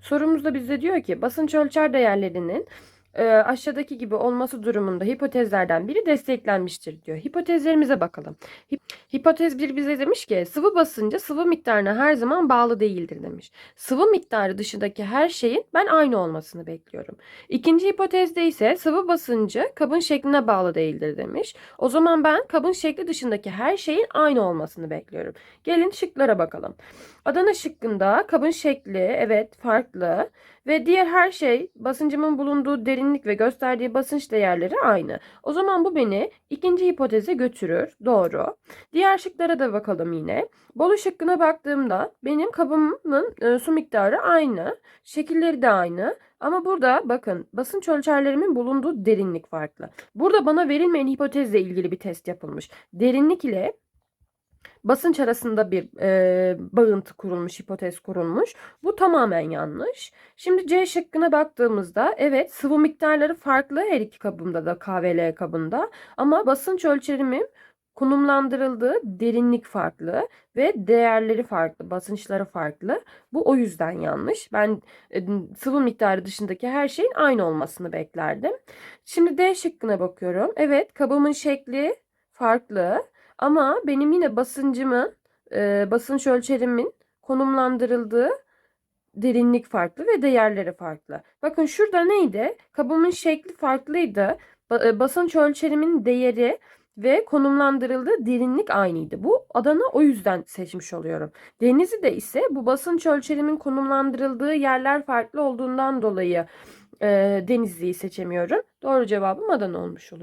Sorumuzda bize diyor ki basınç ölçer değerlerinin e, aşağıdaki gibi olması durumunda hipotezlerden biri desteklenmiştir diyor. Hipotezlerimize bakalım. Hip- Hipotez 1 bize demiş ki sıvı basıncı sıvı miktarına her zaman bağlı değildir demiş. Sıvı miktarı dışındaki her şeyin ben aynı olmasını bekliyorum. İkinci hipotezde ise sıvı basıncı kabın şekline bağlı değildir demiş. O zaman ben kabın şekli dışındaki her şeyin aynı olmasını bekliyorum. Gelin şıklara bakalım. Adana şıkkında kabın şekli evet farklı ve diğer her şey basıncımın bulunduğu derinlik ve gösterdiği basınç değerleri aynı. O zaman bu beni ikinci hipoteze götürür. Doğru. Diğer şıklara da bakalım yine. Bolu şıkkına baktığımda benim kabımın e, su miktarı aynı. Şekilleri de aynı. Ama burada bakın basınç ölçerlerimin bulunduğu derinlik farklı. Burada bana verilmeyen hipotezle ilgili bir test yapılmış. Derinlik ile basınç arasında bir e, bağıntı kurulmuş, hipotez kurulmuş. Bu tamamen yanlış. Şimdi C şıkkına baktığımızda evet sıvı miktarları farklı her iki kabımda da KVL kabında ama basınç ölçerimin konumlandırıldığı derinlik farklı ve değerleri farklı, basınçları farklı. Bu o yüzden yanlış. Ben e, sıvı miktarı dışındaki her şeyin aynı olmasını beklerdim. Şimdi D şıkkına bakıyorum. Evet kabımın şekli farklı ama benim yine basıncımın, e, basınç ölçerimin konumlandırıldığı derinlik farklı ve değerleri farklı. Bakın şurada neydi? Kabımın şekli farklıydı. Ba- basınç ölçerimin değeri ve konumlandırıldığı derinlik aynıydı. Bu Adana o yüzden seçmiş oluyorum. Denizli'de ise bu basınç ölçerimin konumlandırıldığı yerler farklı olduğundan dolayı e, Denizli'yi seçemiyorum. Doğru cevabım Adana olmuş oluyor.